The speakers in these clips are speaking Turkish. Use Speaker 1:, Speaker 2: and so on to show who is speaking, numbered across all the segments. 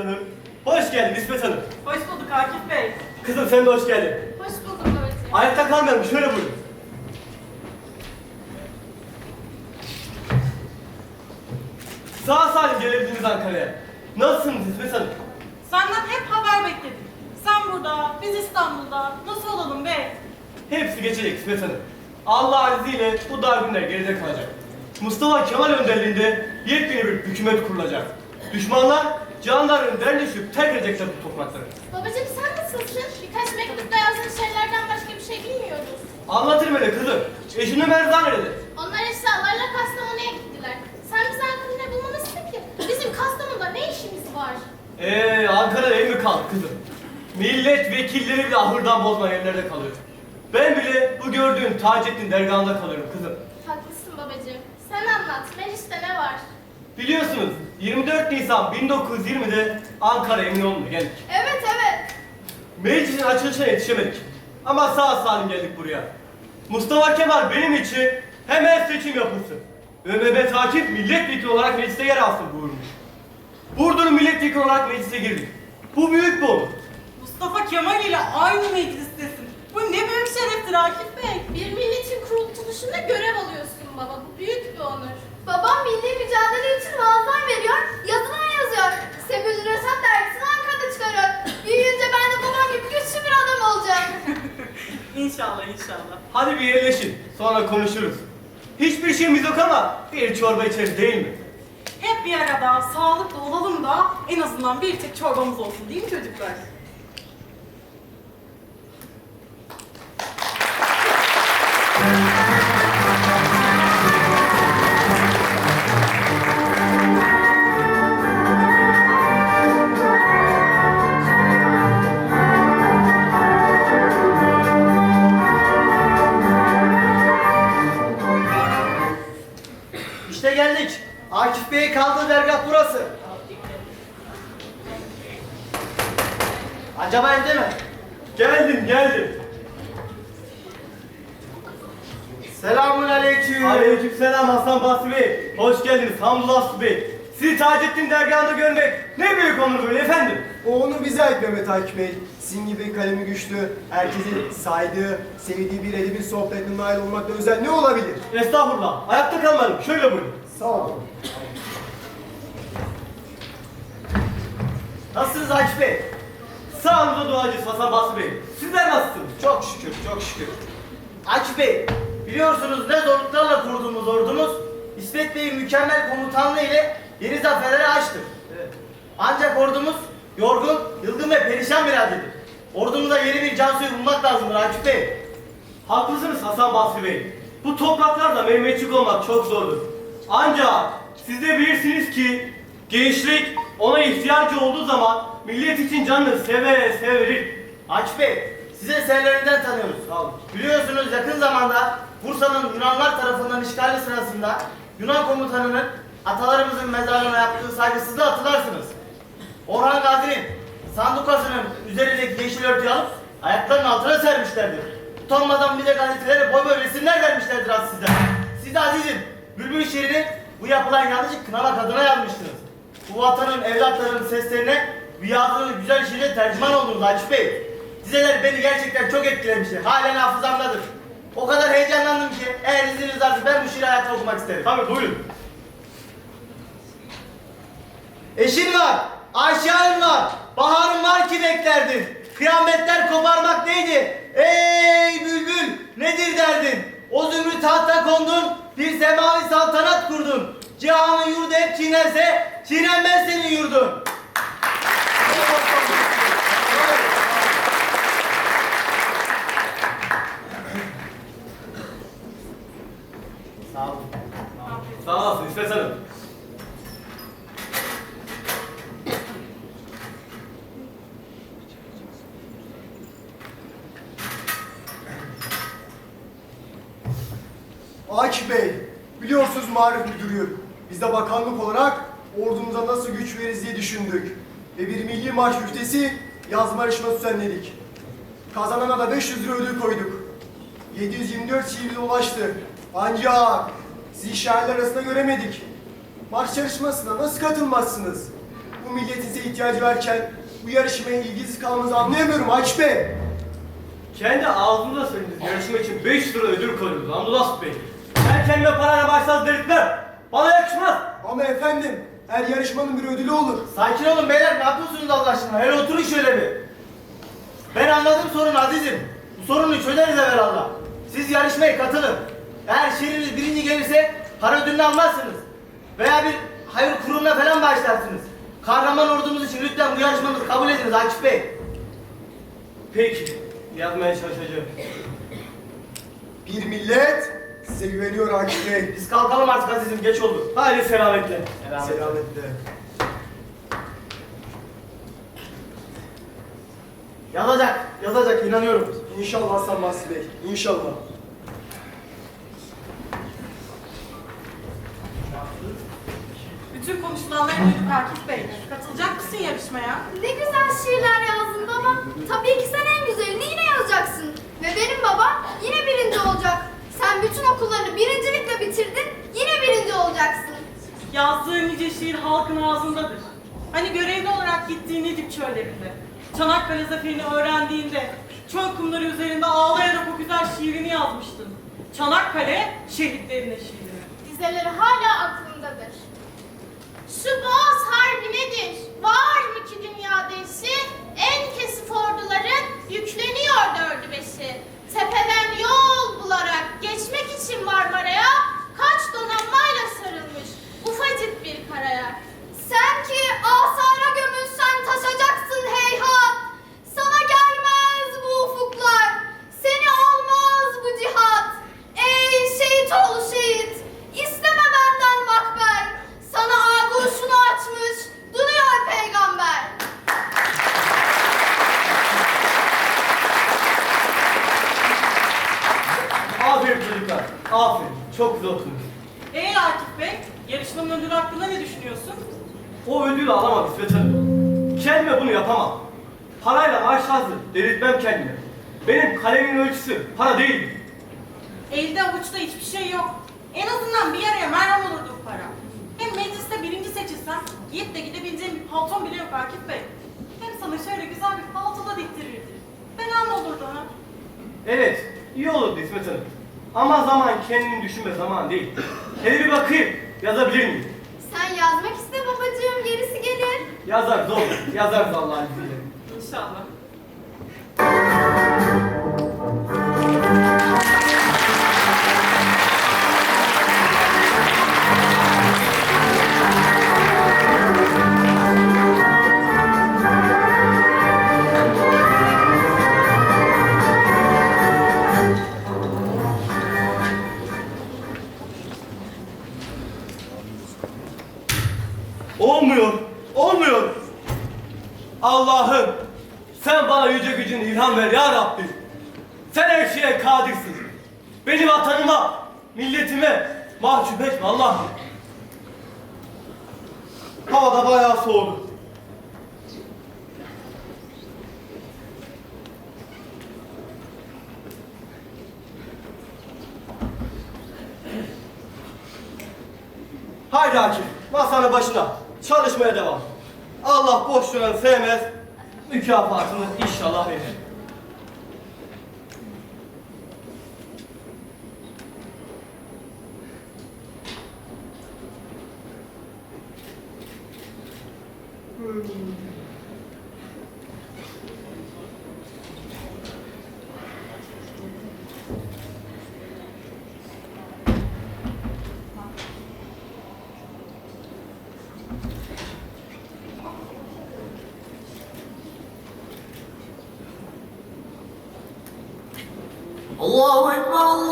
Speaker 1: Hanım. Hoş geldin İsmet Hanım.
Speaker 2: Hoş bulduk Akif Bey.
Speaker 1: Kızım sen de hoş geldin.
Speaker 3: Hoş bulduk babacığım.
Speaker 1: Ayakta kalmayalım şöyle buyurun. Sağ salim gelebildiniz Ankara'ya. Nasılsınız İsmet Hanım?
Speaker 2: Senden hep haber bekledik. Sen burada, biz İstanbul'da. Nasıl olalım bey?
Speaker 1: Hepsi geçecek İsmet Hanım. Allah'ın izniyle bu dar günler geride kalacak. Mustafa Kemal önderliğinde yepyeni bir hükümet kurulacak. Düşmanlar canlarını derleşip terk edecekler bu toprakları.
Speaker 3: Babacığım sen nasılsın? Birkaç mektupta yazdığın şeylerden başka bir şey bilmiyoruz.
Speaker 1: Anlatırım hele kızım. Eşimle Merdan nerede?
Speaker 3: Onlar eşyalarla Kastamonu'ya gittiler. Sen bize Ankara'da ne bulmamışsın ki? Bizim Kastamonu'da ne işimiz var?
Speaker 1: Eee Ankara'da ev mi kaldı kızım? Milletvekilleri bile ahırdan bozma yerlerde kalıyor. Ben bile bu gördüğün Taceddin dergahında kalıyorum kızım.
Speaker 3: Haklısın babacığım. Sen anlat. Meriç'te ne var?
Speaker 1: Biliyorsunuz 24 Nisan 1920'de Ankara Eminönü'ne geldik.
Speaker 3: Evet evet.
Speaker 1: Meclisin açılışına yetişemedik. Ama sağ salim geldik buraya. Mustafa Kemal benim için hemen seçim yapılsın. Mehmet Akif milletvekili olarak mecliste yer alsın buyurmuş. Burdur'un milletvekili olarak meclise girdik. Bu büyük bir onur.
Speaker 2: Mustafa Kemal ile aynı meclistesin. Bu ne büyük şereftir Akif Bey.
Speaker 3: Bir milletin kurtuluşunda görev alıyorsun baba. Bu büyük bir onur. Babam milli mücadele için vaazlar veriyor, yazılar yazıyor. Sebül Reşat dergisini Ankara'da çıkarıyor. Büyüyünce ben de babam gibi güçlü bir adam olacağım.
Speaker 2: İnşallah inşallah.
Speaker 1: Hadi bir yerleşin. Sonra konuşuruz. Hiçbir şeyimiz yok ama bir çorba içeriz değil mi?
Speaker 2: Hep bir arada sağlıklı olalım da en azından bir tek çorbamız olsun değil mi çocuklar?
Speaker 4: Dergah burası. Acaba evde mi?
Speaker 1: Geldim geldim.
Speaker 4: Selamun aleyküm.
Speaker 1: Aleykümselam Hasan Basri Bey. Hoş geldiniz Hamdullah Aslı Bey. Sizi Taceddin dergahında görmek ne büyük onur böyle efendim.
Speaker 5: O onu bize ait Mehmet Akif Bey. Sizin gibi kalemi güçlü, herkesin saydığı, sevdiği bir edebin sohbetine nail olmakta özel ne olabilir?
Speaker 1: Estağfurullah. Ayakta kalmadım. Şöyle buyurun.
Speaker 5: Sağ olun.
Speaker 4: Nasılsınız Akif Bey?
Speaker 1: Sağınıza duacıyız Hasan Basri Bey. Sizler nasılsınız?
Speaker 4: Çok şükür, çok şükür. Akif Bey, biliyorsunuz ne zorluklarla kurduğumuz ordumuz İsmet Bey'in mükemmel komutanlığı ile yeni zaferlere açtı. Ancak ordumuz yorgun, yılgın ve perişan bir haldedir. Ordumuza yeni bir can suyu bulmak lazımdır Akif Bey.
Speaker 1: Haklısınız Hasan Basri Bey. Bu topraklarda Mehmetçik olmak çok zordur. Ancak siz de bilirsiniz ki gençlik ona ihtiyacı olduğu zaman millet için canını seve seve verir.
Speaker 4: Akif Bey, size eserlerinden tanıyoruz.
Speaker 1: Sağ olun.
Speaker 4: Biliyorsunuz yakın zamanda Bursa'nın Yunanlar tarafından işgali sırasında Yunan komutanının atalarımızın mezarına yaptığı saygısızlığı hatırlarsınız. Orhan Gazi'nin sandukasının üzerindeki yeşil örtüyü alıp ayaklarının altına sermişlerdir. Utanmadan bir de gazetelere boy boy resimler vermişlerdir az size. Siz de azizim, Bülbül şiirini bu yapılan yanlışı kınamak adına yazmıştınız. Bu vatanın evlatlarının seslerine yazdığınız güzel şiire tercüman oldunuz Akif Bey. Dizeler beni gerçekten çok etkilemişti. Halen hafızamdadır. O kadar heyecanlandım ki eğer izniniz varsa ben bu şiiri hayatta okumak isterim.
Speaker 1: Tabii buyurun.
Speaker 4: Eşin var, Ayşe Hanım var, baharım var ki beklerdin. Kıyametler koparmak neydi? Ey bülbül nedir derdin? O zümrüt tahta kondun, bir semavi saltanat kurdun. Cihanın yurdu hep çiğnerse, çiğnenmez senin yurdun. Sağ olun.
Speaker 1: Sağ olasın İsmet Hanım.
Speaker 5: Akif Bey, biliyorsunuz marif. Biz de bakanlık olarak ordumuza nasıl güç veririz diye düşündük. Ve bir milli marş müftesi yazma yarışması düzenledik. Kazanana da 500 lira ödül koyduk. 724 şiirle ulaştı. Ancak sizi şairler arasında göremedik. Marş yarışmasına nasıl katılmazsınız? bu milletin size ihtiyacı varken bu yarışmaya ilgisiz kalmanızı anlayamıyorum Akif Bey.
Speaker 1: Kendi ağzında söylediniz yarışma için 5 lira ödül koyuyordu Anadolu Bey. Ben kendime parayla başsaz delirtmem. Bana yakışmaz.
Speaker 5: Ama efendim her yarışmanın bir ödülü olur.
Speaker 4: Sakin olun beyler ne yapıyorsunuz Allah aşkına? Hele oturun şöyle bir. Ben anladım sorunu azizim. Bu sorunu çözeriz evvelallah. Siz yarışmaya katılın. Eğer şehriniz birinci gelirse para ödülünü almazsınız. Veya bir hayır kurumuna falan başlarsınız. Kahraman ordumuz için lütfen bu yarışmamızı kabul ediniz Akif Bey.
Speaker 1: Peki. Yazmaya çalışacağım.
Speaker 5: Bir millet size güveniyor Akif Bey.
Speaker 4: Biz kalkalım artık azizim geç oldu.
Speaker 1: Haydi selametle.
Speaker 5: Selametle.
Speaker 4: Yazacak, yazacak inanıyorum.
Speaker 5: İnşallah Hasan Basri Bey. İnşallah.
Speaker 2: Bütün konuşulanları duyduk Akif Bey. Katılacak mısın yarışmaya?
Speaker 3: Ne güzel şiirler yazdın baba. Tabii ki sen en güzelini yine yazacaksın. Ve benim babam yine birinci olacak. Sen bütün okullarını birincilikle bitirdin, yine birinci olacaksın.
Speaker 2: Yazdığı nice şiir halkın ağzındadır. Hani görevli olarak gittiğin Edip çöllerinde. Çanakkale zaferini öğrendiğinde çöl kumları üzerinde ağlayarak o güzel şiirini yazmıştın. Çanakkale şehitlerine şiirini.
Speaker 3: Dizeleri hala aklımdadır. Şu Boğaz Harbi nedir? Var mı ki dünyada eşi? En kesif orduların yükleniyor dördü beşi. Tepeden yol bularak geçmek için Marmara'ya kaç donanmayla sarılmış ufacık bir karaya. Sen ki asara gömülsen taşacaksın heyhat. Sana gelmez bu ufuklar, seni almaz bu cihat. Ey şehit ol şehit, isteme benden makber. Sana aguşunu açmış, duruyor peygamber.
Speaker 1: Aferin çocuklar. Aferin. Çok güzel okudunuz.
Speaker 2: Ee Akif Bey, yarışmanın ödülü hakkında ne düşünüyorsun?
Speaker 1: O ödülü alamam İsmet Hanım. Kendime bunu yapamam. Parayla maaş hazır. Delirtmem kendimi. Benim kalemin ölçüsü para değil.
Speaker 2: Elde avuçta hiçbir şey yok. En azından bir yaraya merhem olurdu bu para. Hem mecliste birinci seçilsen giyip de gidebileceğin bir palton bile yok Akif Bey. Hem sana şöyle güzel bir palto da diktirirdi. Fena mı olurdu ha?
Speaker 1: Evet, iyi olurdu İsmet Hanım. Ama zaman kendini düşünme zaman değil. Hele bir bakayım, yazabilir miyim?
Speaker 3: Sen yazmak iste babacığım, gerisi gelir.
Speaker 1: Yazar zor, yazarız Allah'ın izniyle.
Speaker 2: İnşallah.
Speaker 1: Her şeye kadirsin. Beni vatanıma, milletime mahcup etme Allah'ım. Hava da bayağı soğudu. Haydi Akif, masanın başına. Çalışmaya devam. Allah boş duranı sevmez. Mükafatını inşallah verir.
Speaker 6: Allahu
Speaker 1: Ekber Allah.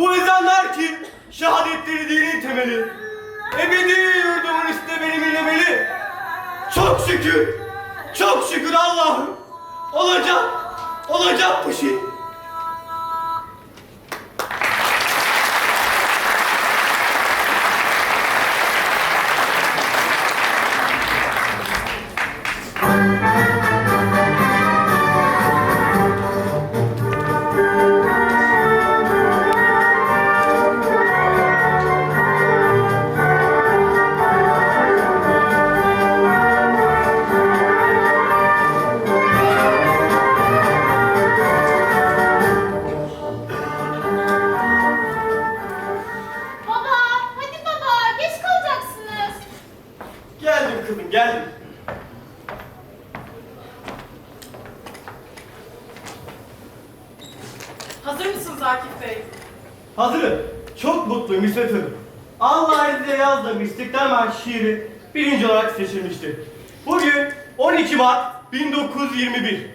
Speaker 1: Bu ezanlar ki şehadetleri dinin temeli. Ebedi yurdumun üstüne benim inlemeli. Çok şükür, çok şükür Allah'ım. Olacak, olacak bu şey. Şiiri birinci olarak seçilmiştir. Bugün 12 Mart 1921.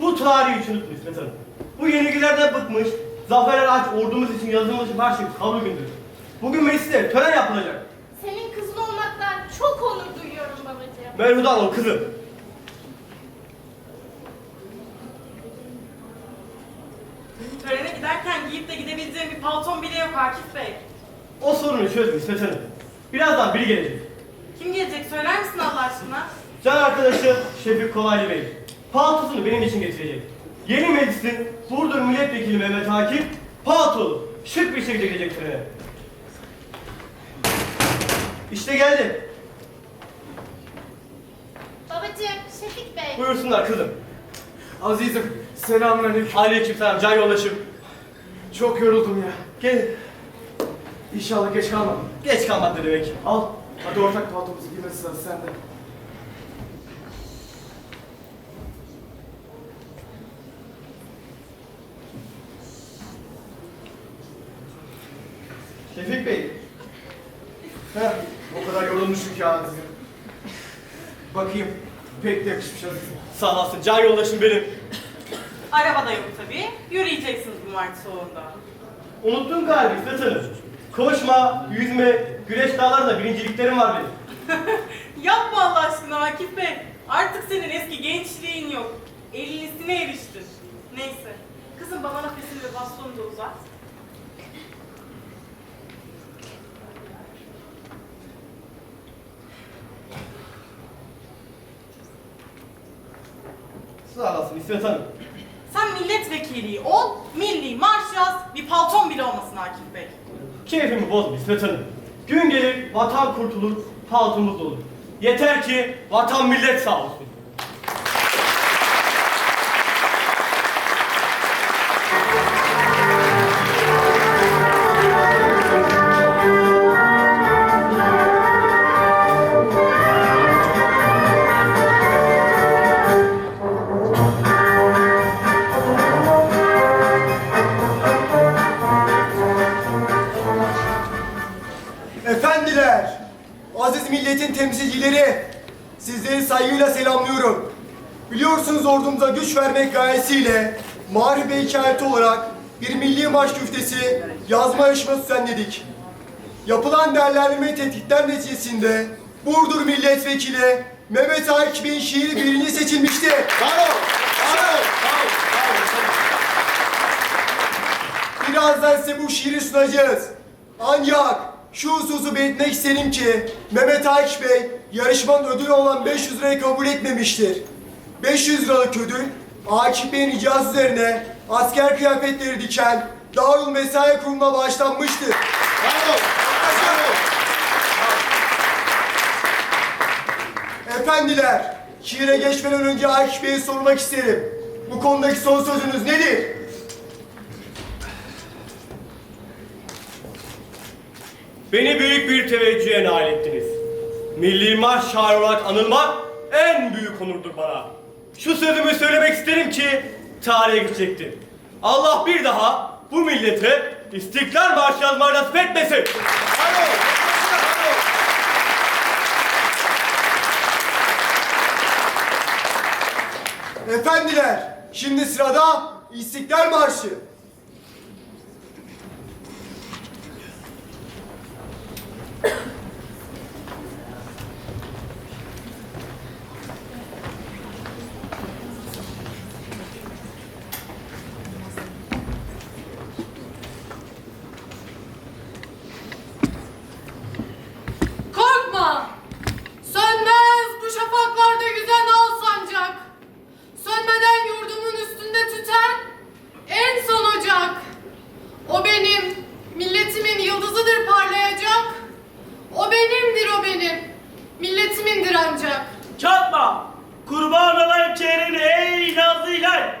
Speaker 1: Bu tarihi hiç unutmayın İsmet Hanım. Bu yenilgilerden bıkmış, Zafer Ağaç ordumuz için yazılmış bir şey kabul gündür. Bugün mecliste tören yapılacak.
Speaker 3: Senin kızın olmaktan çok onur duyuyorum babacığım.
Speaker 1: Merhudan ol kızım.
Speaker 2: Törene giderken giyip de gidebileceğim bir palton bile yok Akif Bey.
Speaker 1: O sorunu çözme İsmet Hanım. Birazdan biri gelecek.
Speaker 2: Kim gelecek söyler misin Allah aşkına?
Speaker 1: Can arkadaşım Şefik Kolaylı Bey. Paltosunu benim için getirecek. Yeni meclisin Burdur Milletvekili Mehmet Akif paltolu şık bir şekilde gelecek törene. İşte geldi.
Speaker 3: Babacığım, Şefik Bey.
Speaker 1: Buyursunlar kızım.
Speaker 5: Azizim selamünaleyküm.
Speaker 1: Aleykümselam can yoldaşım.
Speaker 5: Çok yoruldum ya.
Speaker 1: Gel.
Speaker 5: İnşallah geç kalmam.
Speaker 1: Geç kalmak ne demek.
Speaker 5: Al. Hadi ortak paltomuzu giyme sırası sende.
Speaker 1: Şefik Bey.
Speaker 5: Heh, o kadar yorulmuşum ki Azizim. Bakayım. Pek de yakışmış Azizim.
Speaker 1: Sağ olasın can yoldaşım benim.
Speaker 2: Arabada yok tabii. Yürüyeceksiniz bu Mart soğuğunda.
Speaker 1: Unuttun galiba Hanım. Koşma, yüzme, güreş dağlarında birinciliklerim var benim.
Speaker 2: Yapma Allah aşkına Akif Bey. Artık senin eski gençliğin yok. Ellisine eriştin. Neyse. Kızım bana nefesini ve bastonu da uzat.
Speaker 1: Sağ olasın İsmet Hanım.
Speaker 2: Sen milletvekili ol, milli marş yaz, bir palton bile olmasın Akif Bey.
Speaker 1: Keyfimi bozma İsmet Hanım. Gün gelir vatan kurtulur, paltomuz olur. Yeter ki vatan millet sağ olsun.
Speaker 5: Temsilcileri, sizleri saygıyla selamlıyorum. Biliyorsunuz ordumuza güç vermek gayesiyle Mağribe hikayeti olarak bir milli marş güftesi yazma yarışması düzenledik. Yapılan değerlendirme ve tetkikler neticesinde Burdur Milletvekili Mehmet Akif Bey'in şiiri birinci seçilmiştir. Bravo! Bravo! Birazdan size bu şiiri sunacağız. Ancak şu hususu belirtmek isterim ki Mehmet Akif Bey yarışmanın ödülü olan 500 lirayı kabul etmemiştir. 500 liralık ödül Akif Bey'in icazı üzerine asker kıyafetleri diken Darul Mesai Kurumu'na bağışlanmıştır. Bravo! Efendiler, şiire geçmeden önce Akif Bey'e sormak isterim. Bu konudaki son sözünüz nedir?
Speaker 1: Beni büyük bir teveccühe nail ettiniz. Milli marş şair olarak anılmak en büyük onurdur bana. Şu sözümü söylemek isterim ki tarihe geçecektir. Allah bir daha bu millete İstiklal Marşı yazmayı nasip etmesin.
Speaker 5: Efendiler, Şimdi sırada İstiklal Marşı.
Speaker 7: Korkma! Sönmez bu şafaklarda güzel al sancak. Sönmeden yurdumun üstünde tüten en son ocak. O benim, milletimin yıldızıdır parlayacak. O benimdir o benim, milletimindir ancak.
Speaker 8: Çatma! Kurban olayım çehreni ey nazlı hilal!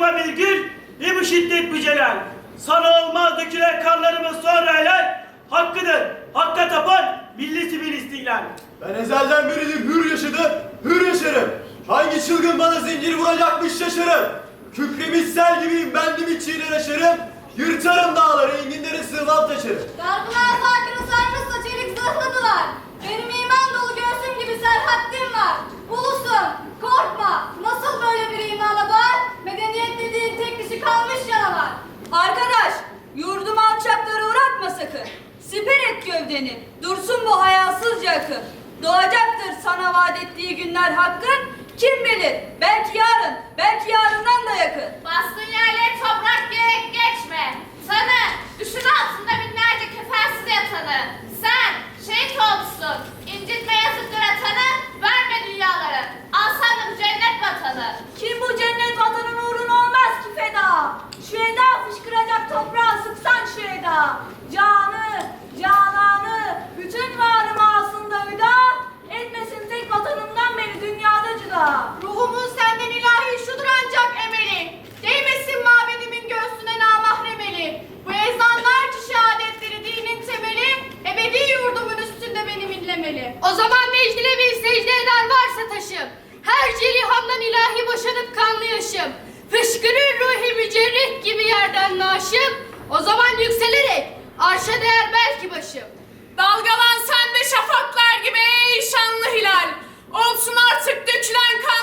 Speaker 8: Irkıma bir gül, ne bu şiddet bu celal! Sana olmaz dökülen kanlarımız sonra helal! Hakkıdır, hakka tapan milleti bir istiklal!
Speaker 5: Ben ezelden beridir hür yaşadım, hür yaşarım. Hangi çılgın bana zincir vuracakmış şaşarım. Kükremiş sel gibiyim ben de çiğner aşarım. Yırtarım dağları, enginleri sığmam taşırım.
Speaker 3: Darbular zakırı sarmışsa çelik zırhlıdılar. Benim iman dolu göğsüm gibi serhattim var. Ulusun, korkma. Nasıl böyle bir imana var? Medeniyet dediğin tek kişi kalmış canavar.
Speaker 9: Arkadaş, yurdum alçaklara uğratma sakın. Siper et gövdeni, dursun bu hayasızca akın. Doğacaktır sana vaat ettiği günler hakkın. Kim bilir, belki yarın, belki yarından da yakın.
Speaker 3: Bastığın yerlere toprak gerek geçme. Tanı, düşün altında binlerce kefensiz yatanı. Sen şehit olmuşsun. İncitme yazıktır atanı, verme dünyaları. Al sana bu cennet vatanı.
Speaker 9: Kim bu cennet vatanın uğruna olmaz ki feda. Şu eda fışkıracak toprağa sıksan şu eda. Canı, cananı, bütün varımı aslında hüda. Etmesin tek vatanımdan beni dünyada cüda.
Speaker 3: Ruhumun senden ilahi şudur ancak emeli. Değmesin mabedimin göğsüne namahremeli. Bu ezanlar ki şehadetleri dinin temeli. Ebedi yurdumun üstünde benim inlemeli. O zaman mecdine bir secde eder varsa taşım. Her cerihamdan ilahi boşanıp kanlı yaşım. Fışkırır ruhi mücerrih gibi yerden naşım. O zaman yükselerek arşa değer belki başım.
Speaker 7: Dalgalan sen de şafaklar gibi ey şanlı hilal. Olsun artık dökülen kanlarımın